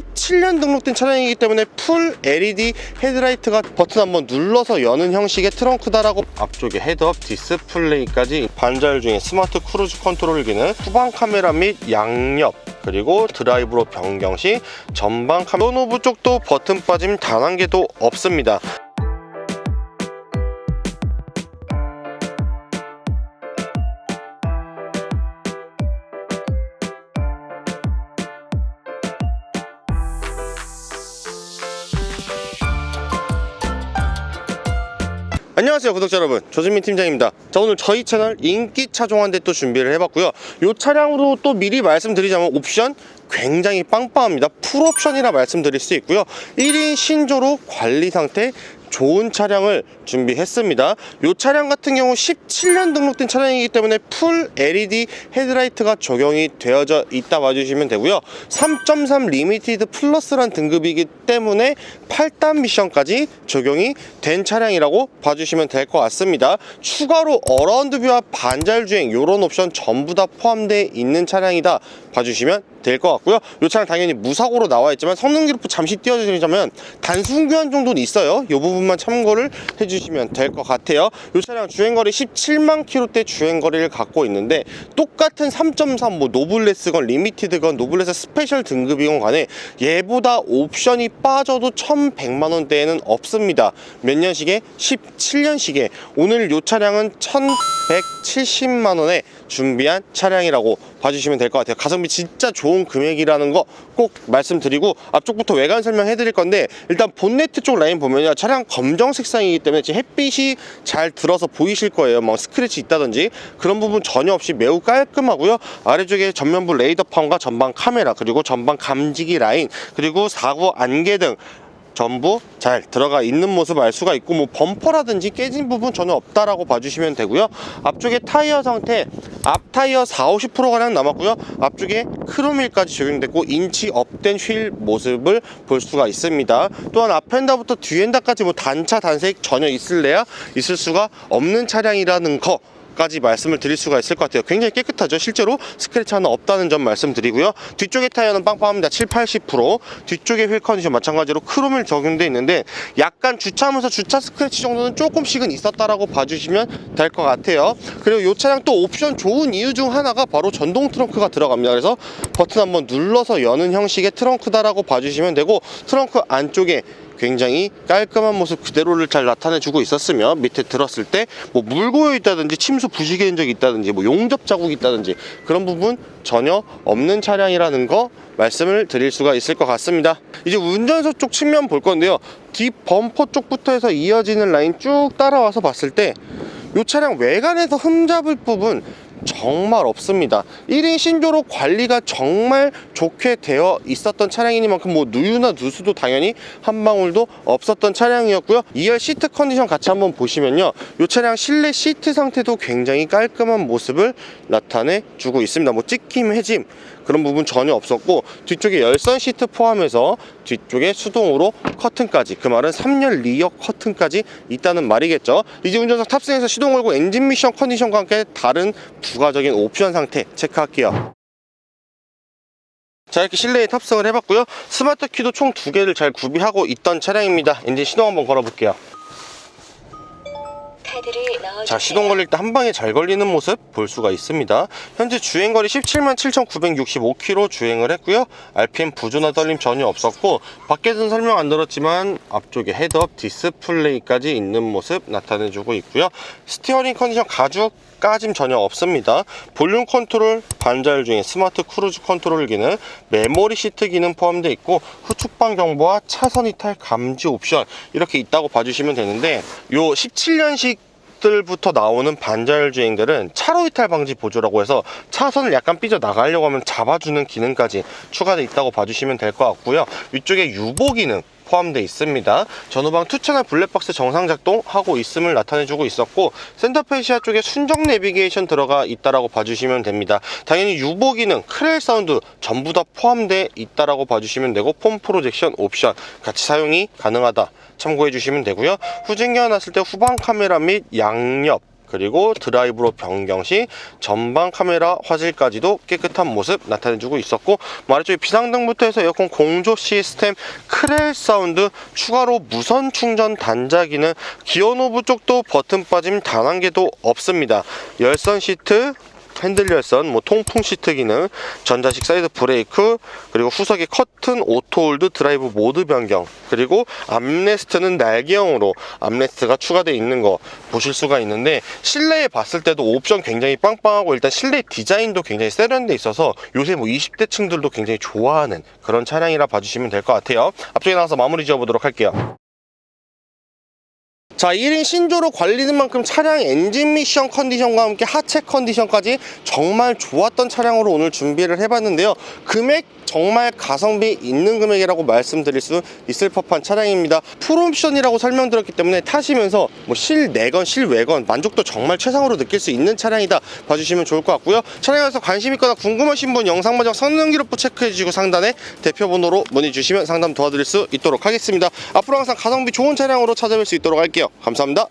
17년 등록된 차량이기 때문에 풀 LED 헤드라이트가 버튼 한번 눌러서 여는 형식의 트렁크다라고 앞쪽에 헤드업 디스플레이까지 반자율 중에 스마트 크루즈 컨트롤 기능 후방 카메라 및 양옆 그리고 드라이브로 변경 시 전방 카메라 노브 쪽도 버튼 빠짐 단 한 개도 없습니다. 안녕하세요 구독자 여러분. 조진민 팀장입니다. 자 오늘 저희 채널 인기 차 종 한대 또 준비를 해봤고요. 이 차량으로 또 미리 말씀드리자면 옵션 굉장히 빵빵합니다. 풀옵션이라 말씀드릴 수 있고요. 1인 신조로 관리 상태 좋은 차량을 준비했습니다. 이 차량 같은 경우 17년 등록된 차량이기 때문에 풀 LED 헤드라이트가 적용이 되어져 있다 봐주시면 되고요. 3.3 리미티드 플러스란 등급이기 때문에 8단 미션까지 적용이 된 차량이라고 봐주시면 될 것 같습니다. 추가로 어라운드 뷰와 반자율 주행 이런 옵션 전부 다 포함되어 있는 차량이다 봐주시면 될 것 같고요. 이 차량 당연히 무사고로 나와 있지만 성능 기록부 잠시 띄워드리자면 단순 교환 정도는 있어요. 이 부분 만 참고를 해주시면 될 것 같아요. 이 차량 주행거리 17만 킬로대 주행거리를 갖고 있는데 똑같은 3.3 뭐 노블레스건 리미티드건 노블레스 스페셜 등급이건 간에 얘보다 옵션이 빠져도 1100만 원대에는 없습니다. 몇 년식에? 17년식에 오늘 이 차량은 1170만 원에 준비한 차량이라고 봐주시면 될 것 같아요. 가성비 진짜 좋은 금액이라는 거 꼭 말씀드리고 앞쪽부터 외관 설명해 드릴 건데 일단 본네트 쪽 라인 보면요. 차량 검정 색상이기 때문에 지금 햇빛이 잘 들어서 보이실 거예요. 뭐 스크래치 있다든지 그런 부분 전혀 없이 매우 깔끔하고요. 아래쪽에 전면부 레이더 펌과 전방 카메라 그리고 전방 감지기 라인 그리고 사고 안개 등 전부 잘 들어가 있는 모습 알 수가 있고 뭐 범퍼라든지 깨진 부분 전혀 없다라고 봐주시면 되고요. 앞쪽에 타이어 상태 앞 타이어 4, 50%가량 남았고요. 앞쪽에 크롬휠까지 적용됐고 인치 업된 휠 모습을 볼 수가 있습니다. 또한 앞엔다부터 뒤엔다까지 뭐 단차 단색 전혀 있을래야 있을 수가 없는 차량이라는 거 까지 말씀을 드릴 수가 있을 것 같아요. 굉장히 깨끗하죠. 실제로 스크래치 하나 없다는 점 말씀드리고요. 뒤쪽의 타이어는 빵빵합니다. 7, 80%. 뒤쪽의 휠 컨디션 마찬가지로 크롬을 적용돼 있는데 약간 주차하면서 주차 스크래치 정도는 조금씩은 있었다라고 봐주시면 될 것 같아요. 그리고 이 차량 또 옵션 좋은 이유 중 하나가 바로 전동 트렁크가 들어갑니다. 그래서 버튼 한번 눌러서 여는 형식의 트렁크다라고 봐주시면 되고 트렁크 안쪽에 굉장히 깔끔한 모습 그대로를 잘 나타내주고 있었으며 밑에 들었을 때 뭐 물 고여 있다든지 침수 부식의 흔적이 있다든지 뭐 용접 자국이 있다든지 그런 부분 전혀 없는 차량이라는 거 말씀을 드릴 수가 있을 것 같습니다. 이제 운전석 쪽 측면 볼 건데요. 뒷 범퍼 쪽부터 해서 이어지는 라인 쭉 따라와서 봤을 때 이 차량 외관에서 흠잡을 부분 정말 없습니다. 1인 신조로 관리가 정말 좋게 되어 있었던 차량이니만큼 뭐 누유나 누수도 당연히 한 방울도 없었던 차량이었고요. 2열 시트 컨디션 같이 한번 보시면요. 이 차량 실내 시트 상태도 굉장히 깔끔한 모습을 나타내 주고 있습니다. 뭐 찍힘, 해짐 그런 부분 전혀 없었고 뒤쪽에 열선 시트 포함해서 뒤쪽에 수동으로 커튼까지 그 말은 3열 리어 커튼까지 있다는 말이겠죠. 이제 운전석 탑승해서 시동 걸고 엔진 미션 컨디션과 함께 다른 부가적인 옵션 상태 체크할게요. 자 이렇게 실내에 탑승을 해봤고요 스마트 키도 총 두 개를 잘 구비하고 있던 차량입니다 엔진 시동 한번 걸어볼게요. 자 시동 걸릴 때 한 방에 잘 걸리는 모습 볼 수가 있습니다. 현재 주행거리 17만 7,965km 주행을 했고요. RPM 부조나 떨림 전혀 없었고 밖에서는 설명 안 들었지만 앞쪽에 헤드업 디스플레이까지 있는 모습 나타내주고 있고요. 스티어링 컨디션 가죽 까짐 전혀 없습니다. 볼륨 컨트롤 반자율 중에 스마트 크루즈 컨트롤 기능 메모리 시트 기능 포함되어 있고 후측방 경보와 차선 이탈 감지 옵션 이렇게 있다고 봐주시면 되는데 요 17년식 들부터 나오는 반자율 주행들은 차로 이탈 방지 보조라고 해서 차선을 약간 삐져 나가려고 하면 잡아주는 기능까지 추가되어 있다고 봐주시면 될 것 같고요. 위쪽에 유보 기능 포함되어 있습니다. 전후방 투채널 블랙박스 정상 작동하고 있음을 나타내주고 있었고 센터페시아 쪽에 순정 내비게이션 들어가 있다라고 봐주시면 됩니다. 당연히 유보 기능, 크렐 사운드 전부 다 포함되어 있다라고 봐주시면 되고 폼 프로젝션 옵션 같이 사용이 가능하다 참고해 주시면 되고요. 후진기가 났을 때 후방 카메라 및 양옆 그리고 드라이브로 변경 시 전방 카메라 화질까지도 깨끗한 모습 나타내주고 있었고 뭐 아래쪽에 비상등부터 해서 에어컨 공조 시스템 크렐 사운드 추가로 무선 충전 단자 기능 기어 노브 쪽도 버튼 빠짐 단 한 개도 없습니다. 열선 시트 핸들 열선, 뭐 통풍 시트 기능, 전자식 사이드 브레이크, 그리고 후석의 커튼, 오토홀드, 드라이브 모드 변경, 그리고 암레스트는 날개형으로 암레스트가 추가되어 있는 거 보실 수가 있는데 실내에 봤을 때도 옵션 굉장히 빵빵하고 일단 실내 디자인도 굉장히 세련돼 있어서 요새 뭐 20대 층들도 굉장히 좋아하는 그런 차량이라 봐주시면 될 것 같아요. 앞쪽에 나가서 마무리 지어보도록 할게요. 자, 1인 신조로 관리는 만큼 차량 엔진 미션 컨디션과 함께 하체 컨디션까지 정말 좋았던 차량으로 오늘 준비를 해봤는데요. 금액 정말 가성비 있는 금액이라고 말씀드릴 수 있을 법한 차량입니다. 풀옵션이라고 설명드렸기 때문에 타시면서 뭐 실내건 실외건 만족도 정말 최상으로 느낄 수 있는 차량이다 봐주시면 좋을 것 같고요. 차량에서 관심 있거나 궁금하신 분 영상 마저 성능 기록부 체크해 주시고 상단에 대표 번호로 문의 주시면 상담 도와드릴 수 있도록 하겠습니다. 앞으로 항상 가성비 좋은 차량으로 찾아뵐 수 있도록 할게요. 감사합니다.